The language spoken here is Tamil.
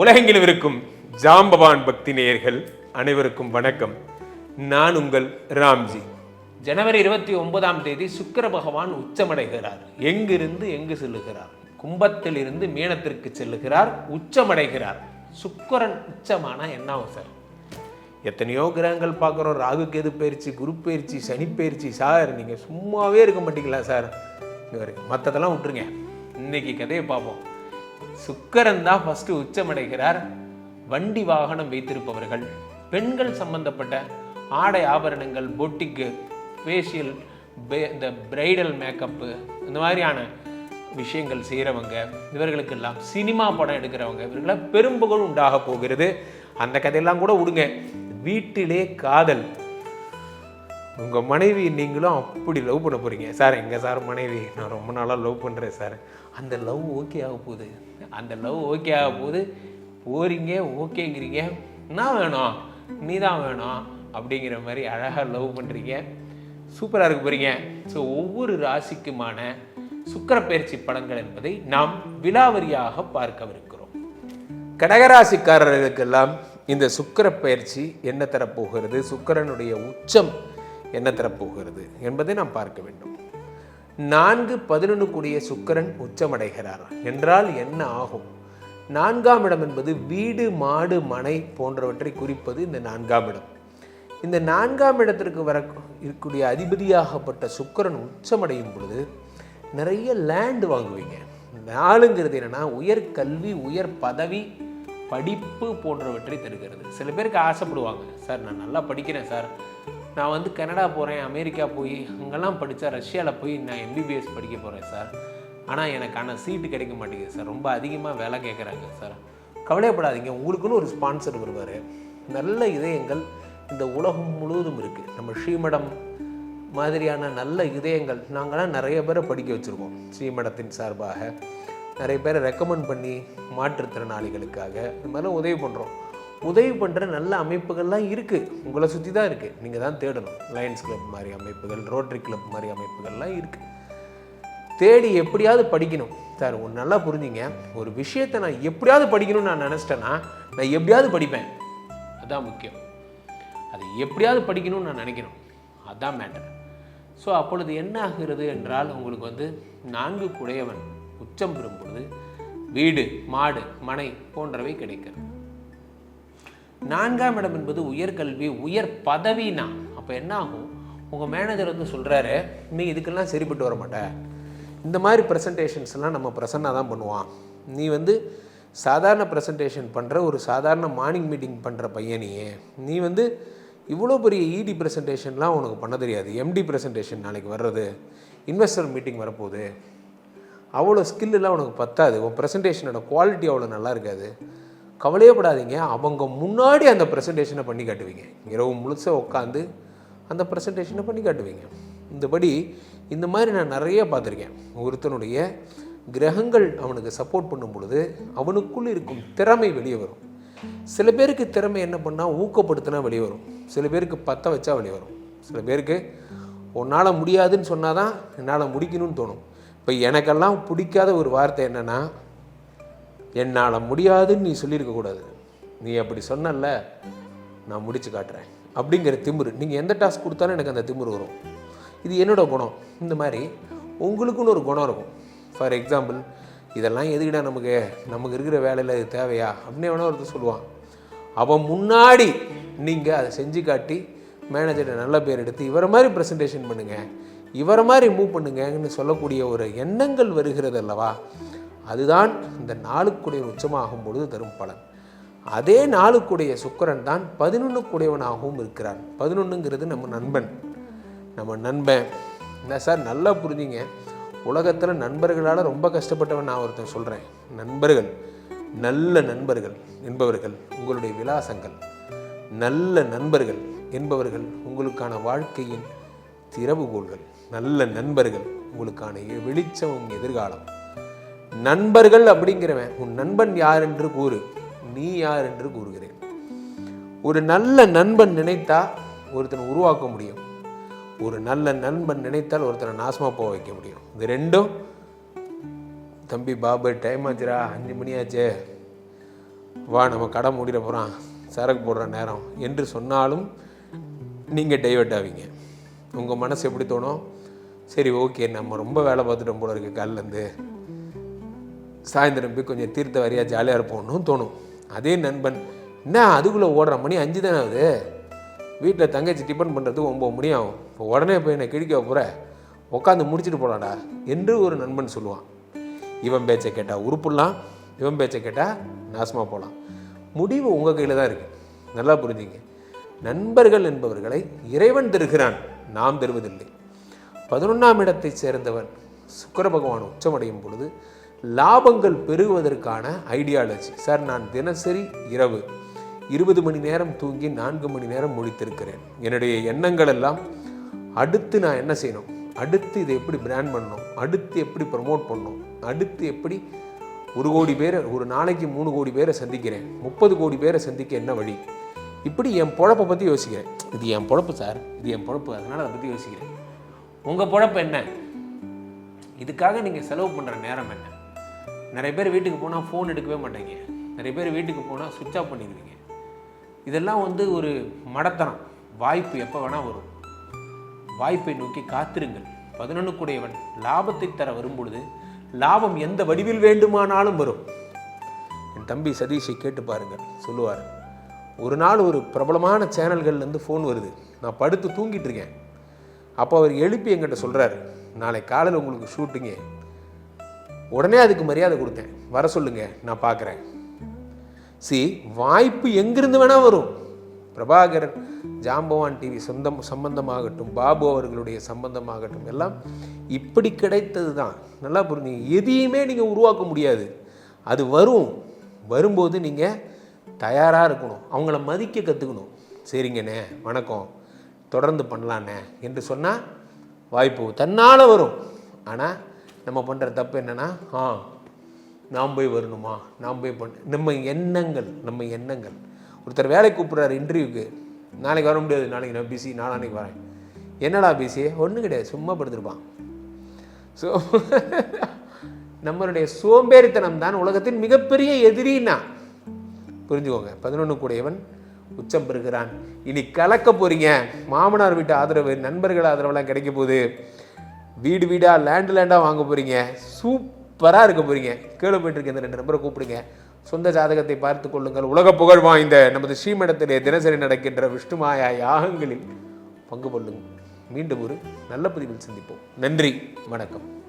உலகெங்கிலும் இருக்கும் ஜாம்பவான் பக்தி நேயர்கள் அனைவருக்கும் வணக்கம். நான் உங்கள் ராம்ஜி. ஜனவரி இருபத்தி ஒன்பதாம் தேதி சுக்கர பகவான் உச்சமடைகிறார். எங்கிருந்து எங்கு செல்லுகிறார்? கும்பத்திலிருந்து மீனத்திற்கு செல்லுகிறார் உச்சமடைகிறார். சுக்கரன் உச்சமானா என்ன ஆகும் சார்? எத்தனையோ கிரகங்கள் பார்க்குறோம். ராகு கேது பயிற்சி குரு பயிற்சி சனி பயிற்சி. சார் நீங்கள் சும்மாவே இருக்க மாட்டீங்களா சார்? இவர் மற்றதெல்லாம் விட்டுருங்க. இன்னைக்கு கதையை பார்ப்போம். சுக்கரன் தான் ஃபஸ்ட்டு உச்சமடைகிறார். வண்டி வாகனம் வைத்திருப்பவர்கள் பெண்கள் சம்பந்தப்பட்ட ஆடை ஆபரணங்கள் பொட்டிக்கு ஃபேஷியல் இந்த பிரைடல் மேக்கப்பு இந்த மாதிரியான விஷயங்கள் செய்கிறவங்க இவர்களுக்கெல்லாம் சினிமா படம் எடுக்கிறவங்க இவர்களை பெரும்புகழ் உண்டாக போகிறது. அந்த கதையெல்லாம் கூட விடுங்க. வீட்டிலே காதல் உங்கள் மனைவி நீங்களும் அப்படி லவ் பண்ண போகிறீங்க சார் எங்கள் சார் மனைவி நான் ரொம்ப நாளாக லவ் பண்ணுறேன் சார். அந்த லவ் ஓகே ஆக போகுது. அந்த லவ் ஓகே ஆக போகுது. போகிறீங்க ஓகேங்கிறீங்க என்ன வேணும். நீ தான் வேணும். அப்படிங்கிற மாதிரி அழகாக லவ் பண்ணுறீங்க சூப்பராக இருக்க போகிறீங்க ஸோ ஒவ்வொரு ராசிக்குமான சுக்கரப்பயிற்சி படங்கள் என்பதை நாம் விலாவரியாக பார்க்கவிருக்கிறோம். கடகராசிக்காரர்களுக்கெல்லாம் இந்த சுக்கிர பயிற்சி என்ன தரப்போகிறது? சுக்கரனுடைய உச்சம் என்ன தரப்போகிறது என்பதை நாம் பார்க்க வேண்டும். நான்கு பதினொன்று கூடிய சுக்கிரன் உச்சமடைகிறார். என்றால் என்ன ஆகும்? நான்காம் இடம் என்பது வீடு மாடு மனை போன்றவற்றை குறிப்பது இந்த நான்காம் இடம். இந்த நான்காம் இடத்திற்கு வர இருக்கக்கூடிய அதிபதியாகப்பட்ட சுக்கிரன் உச்சமடையும் பொழுது நிறைய லேண்ட் வாங்குவீங்க. நாளுங்கிறது என்னன்னா உயர் கல்வி உயர் பதவி படிப்பு போன்றவற்றை தருகிறது. சில பேருக்கு ஆசைப்படுவாங்க சார் நான் நல்லா படிக்கிறேன் சார். நான் வந்து கனடா போகிறேன் அமெரிக்கா போய் அங்கெல்லாம் படித்தா ரஷ்யாவில் போய் நான் எம்பிபிஎஸ் படிக்க போகிறேன் சார் ஆனால் எனக்கான சீட்டு கிடைக்க மாட்டேங்குது சார் ரொம்ப அதிகமாக வேலை கேட்குறாங்க சார் கவலையப்படாதீங்க. உங்களுக்குன்னு ஒரு ஸ்பான்சர் வருவார். நல்ல இதயங்கள் இந்த உலகம் முழுவதும் இருக்குது நம்ம ஸ்ரீமடம் மாதிரியான நல்ல இதயங்கள் நாங்களாம் நிறைய பேரை படிக்க வச்சுருக்கோம் ஸ்ரீமடத்தின் சார்பாக. நிறைய பேரை ரெக்கமெண்ட் பண்ணி மாற்றுத்திறனாளிகளுக்காக. இந்த மாதிரிலாம் உதவி பண்ணுறோம் உதவி பண்ணுற நல்ல அமைப்புகள்லாம் இருக்குது உங்களை சுற்றி தான் இருக்குது நீங்கள் தான் தேடணும். லயன்ஸ் கிளப் மாதிரி அமைப்புகள் ரோட்ரி கிளப் மாதிரி அமைப்புகள்லாம் இருக்குது தேடி எப்படியாவது படிக்கணும். சார் ஒன்று நல்லா புரிஞ்சுங்க. ஒரு விஷயத்தை நான் எப்படியாவது படிக்கணும்னு நான் நினச்சிட்டேன்னா நான் எப்படியாவது படிப்பேன். அதுதான் முக்கியம். அது எப்படியாவது படிக்கணும்னு நான் நினைக்கணும். அதுதான் மேட்டர் ஸோ அப்பொழுது என்ன ஆகிறது என்றால் உங்களுக்கு வந்து நான்கு குடையவன் உச்சம் பெறும் பொழுது வீடு மாடு மனை போன்றவை கிடைக்கிறது. நான்காம் இடம் என்பது உயர்கல்வி உயர் பதவினா. அப்போ என்ன ஆகும்? உங்கள் மேனேஜர் வந்து சொல்கிறாரு நீ இதுக்கெல்லாம் சரிப்பட்டு வர மாட்ட. இந்த மாதிரி ப்ரெசன்டேஷன்ஸ்லாம் நம்ம ப்ரெசன்னாக தான் பண்ணுவான். நீ வந்து சாதாரண ப்ரெசன்டேஷன் பண்ணுற ஒரு சாதாரண மார்னிங் மீட்டிங் பண்ணுற பையனையே. நீ வந்து இவ்வளோ பெரிய இடி ப்ரெசன்டேஷன்லாம் உனக்கு பண்ண தெரியாது. எம்டி ப்ரெசன்டேஷன் நாளைக்கு வர்றது. இன்வெஸ்டர் மீட்டிங் வரப்போகுது. அவ்வளோ ஸ்கில்லாம் உனக்கு பத்தாது. உன் ப்ரெசன்டேஷனோட குவாலிட்டி அவ்வளோ நல்லா இருக்காது. கவலையப்படாதீங்க அவங்க முன்னாடி அந்த ப்ரெசன்டேஷனை பண்ணி காட்டுவீங்க. இரவு முழுசாக உட்காந்து அந்த ப்ரெசன்டேஷனை பண்ணி காட்டுவீங்க. இந்தபடி இந்த மாதிரி நான் நிறைய பார்த்துருக்கேன். ஒருத்தனுடைய கிரகங்கள் அவனுக்கு சப்போர்ட் பண்ணும் பொழுது அவனுக்குள் இருக்கும் திறமை வெளியே வரும். சில பேருக்கு திறமை என்ன பண்ணால் ஊக்கப்படுத்தினா வெளியே வரும். சில பேருக்கு பற்ற வச்சா வெளியே வரும். சில பேருக்கு உன்னால் முடியாதுன்னு சொன்னால் தான் என்னால் முடிக்கணும்னு தோணும். இப்போ எனக்கெல்லாம் பிடிக்காத ஒரு வார்த்தை என்னென்னா என்னால் முடியாதுன்னு நீ சொல்லியிருக்கக்கூடாது நீ அப்படி சொன்னல நான் முடிச்சு காட்டுறேன். அப்படிங்கிற திமிரு. நீங்கள் எந்த டாஸ்க் கொடுத்தாலும் எனக்கு அந்த திமிரு வரும். இது என்னோட குணம். இந்த மாதிரி உங்களுக்குன்னு ஒரு குணம் இருக்கும். ஃபார் எக்ஸாம்பிள் இதெல்லாம் எதுக்கிடா நமக்கு? நமக்கு இருக்கிற வேலையில் இது தேவையா? அப்படின்னு வேணா ஒருத்தர் சொல்லுவான். அவன் முன்னாடி நீங்கள் அதை செஞ்சு காட்டி மேனேஜர்கிட்ட நல்ல பேர் எடுத்து இவரை மாதிரி ப்ரெசன்டேஷன் பண்ணுங்கள் இவரை மாதிரி மூவ் பண்ணுங்கன்னு சொல்லக்கூடிய ஒரு எண்ணங்கள் வருகிறது அல்லவா? அதுதான் இந்த நாளுக்குடைய உச்சமாகும் பொழுது தரும் பலன். அதே நாளுக்குடைய சுக்கரன் தான் பதினொன்றுக்குடையவனாகவும் இருக்கிறான். பதினொன்றுங்கிறது நம்ம நண்பன். நம்ம நண்பன். என்ன சார் நல்லா புரிஞ்சுங்க. உலகத்தில் நண்பர்களால் ரொம்ப கஷ்டப்பட்டவன் நான் ஒருத்தன் சொல்கிறேன் நண்பர்கள் நல்ல நண்பர்கள் என்பவர்கள் உங்களுடைய விலாசங்கள். நல்ல நண்பர்கள் என்பவர்கள் உங்களுக்கான வாழ்க்கையின் திறவுகோள்கள். நல்ல நண்பர்கள் உங்களுக்கான வெளிச்சமும் எதிர்காலம். நண்பர்கள் அப்படிங்கிறவன் உன் நண்பன் யார் என்று கூறு. நீ யார் என்று கூறுகிறேன். ஒரு நல்ல நண்பன் நினைத்தா ஒருத்தனை உருவாக்க முடியும். ஒரு நல்ல நண்பன் நினைத்தால் ஒருத்தனை நாசமாக போக வைக்க முடியும். இது ரெண்டும் தம்பி பாபு டைம் ஆச்சுடா அஞ்சு மணி ஆச்சு வா நம்ம கடை மூடிட போகிறான் சரக்கு போடுற நேரம். என்று சொன்னாலும் நீங்கள் டைவர்ட் ஆவீங்க. உங்கள் மனசு எப்படி தோணும்? சரி ஓகே நம்ம ரொம்ப வேலை பார்த்துட்டோம் போல இருக்குது கல்லேருந்து சாயந்தரம் போய் கொஞ்சம் தீர்த்த வரியாக ஜாலியாக இருப்போம்னு தோணும். அதே நண்பன் என்ன அதுக்குள்ளே ஓடுற மணி அஞ்சு தானே ஆகுது? வீட்டில் தங்கச்சி டிஃபன் பண்ணுறதுக்கு ஒம்பது மணி ஆகும். இப்போ உடனே போய் என்னை கிழிக்க போகிற உட்காந்து முடிச்சுட்டு போகலாடா என்று ஒரு நண்பன் சொல்லுவான். இவன் பேச்சை கேட்டால் உருப்புடலாம் இவன் பேச்சை கேட்டால் நாசமாக போகலாம் முடிவு உங்கள் கையில் தான் இருக்குது நல்லா புரிஞ்சுங்க. நண்பர்கள் என்பவர்களை இறைவன் தருகிறான் நாம் தருவதில்லை. பதினொன்றாம் இடத்தைச் சேர்ந்தவன் சுக்கர பகவான் உச்சமடையும் பொழுது லாபங்கள் பெருகுவதற்கான ஐடியாலஜி. சார் நான் தினசரி இரவு இருபது மணி நேரம் தூங்கி நான்கு மணி நேரம் முடித்திருக்கிறேன் என்னுடைய எண்ணங்கள் எல்லாம் அடுத்து நான் என்ன செய்யணும்? அடுத்து இதை எப்படி பிராண்ட் பண்ணணும்? அடுத்து எப்படி ப்ரமோட் பண்ணணும்? அடுத்து எப்படி ஒரு கோடி பேரை ஒரு நாளைக்கு மூணு கோடி பேரை சந்திக்கிறேன். முப்பது கோடி பேரை சந்திக்க என்ன வழி? இப்படி என் பொழப்பை பற்றி யோசிக்கிறேன். இது என் பொழப்பு சார். இது என் பொழப்பு. அதனால் அதை பற்றி யோசிக்கிறேன். உங்கள் பொழப்பு என்ன? இதுக்காக நீங்கள் செலவு பண்ணுற நேரம் என்ன? நிறைய பேர் வீட்டுக்கு போனால் ஃபோன் எடுக்கவே மாட்டேங்க. நிறைய பேர் வீட்டுக்கு போனால் சுவிட்ச் ஆஃப் பண்ணிடுவீங்க. இதெல்லாம் வந்து ஒரு மடத்தனம். வாய்ப்பு எப்போ வேணால் வரும். வாய்ப்பை நோக்கி காத்திருங்கள். பதினொன்றுக்குடையவன் லாபத்தை தர வரும்பொழுது லாபம் எந்த வடிவில் வேண்டுமானாலும் வரும். என் தம்பி சதீஷை கேட்டு பாருங்கள். சொல்லுவார் ஒரு நாள் ஒரு பிரபலமான சேனல்கள்லேருந்து ஃபோன் வருது. நான் படுத்து தூங்கிட்டு இருக்கேன். அப்போ அவர் எழுப்பி என்கிட்ட சொல்கிறாரு நாளை காலையில் உங்களுக்கு ஷூட்டிங்கு உடனே அதுக்கு மரியாதை கொடுத்தேன். வர சொல்லுங்க நான் பார்க்குறேன். சி வாய்ப்பு எங்கிருந்து வேணால் வரும். பிரபாகரன் ஜாம்பவான் டிவி சொந்தம் சம்பந்தமாகட்டும் பாபு அவர்களுடைய சம்பந்தமாகட்டும் எல்லாம் இப்படி கிடைத்தது தான். நல்லா புரிஞ்சுங்க. எதையுமே நீங்கள் உருவாக்க முடியாது. அது வரும். வரும்போது நீங்கள் தயாராக இருக்கணும். அவங்கள மதிக்க கற்றுக்கணும் சரிங்கண்ணே வணக்கம். தொடர்ந்து பண்ணலாண்ணே என்று சொன்னால் வாய்ப்பு தன்னால் வரும். ஆனால் நம்ம பண்ணுற தப்பு என்னென்னா ஆ நாம் போய் வரணுமா? நாம் போய் பண்ண நம்ம எண்ணங்கள் நம்ம எண்ணங்கள். ஒருத்தர் வேலைக்கு கூப்பிட்றாரு இன்டர்வியூக்கு நாளைக்கு வர முடியாது நாளைக்கு நான் பிஸி நாளானைக்கு வரேன். என்னடா பிஸி ஒன்றும் கிடையாது சும்மா படுத்துருப்பான். ஸோ நம்மளுடைய சோம்பேறித்தனம் தான் உலகத்தின் மிகப்பெரிய எதிரின்னா. புரிஞ்சுக்கோங்க பதினொன்று கூடையவன் உச்சம் பெறுகிறான். இனி கலக்க போகிறீங்க மாமனார் வீட்டு ஆதரவு நண்பர்கள் ஆதரவெல்லாம் கிடைக்க போகுது. வீடு வீடாக லேண்டு லேண்டாக வாங்க போகிறீங்க சூப்பராக இருக்க போகிறீங்க கீழே போயிட்டுருக்க இந்த ரெண்டு நம்பரை கூப்பிடுங்க. சொந்த ஜாதகத்தை பார்த்து கொள்ளுங்கள். உலக புகழ் வாய்ந்த நமது ஸ்ரீமடத்திலே தினசரி நடக்கின்ற விஷ்ணுமாயா யாகங்களில் பங்கு கொள்ளுங்கள் மீண்டும் ஒரு நல்ல பதிவில் சந்திப்போம். நன்றி. வணக்கம்.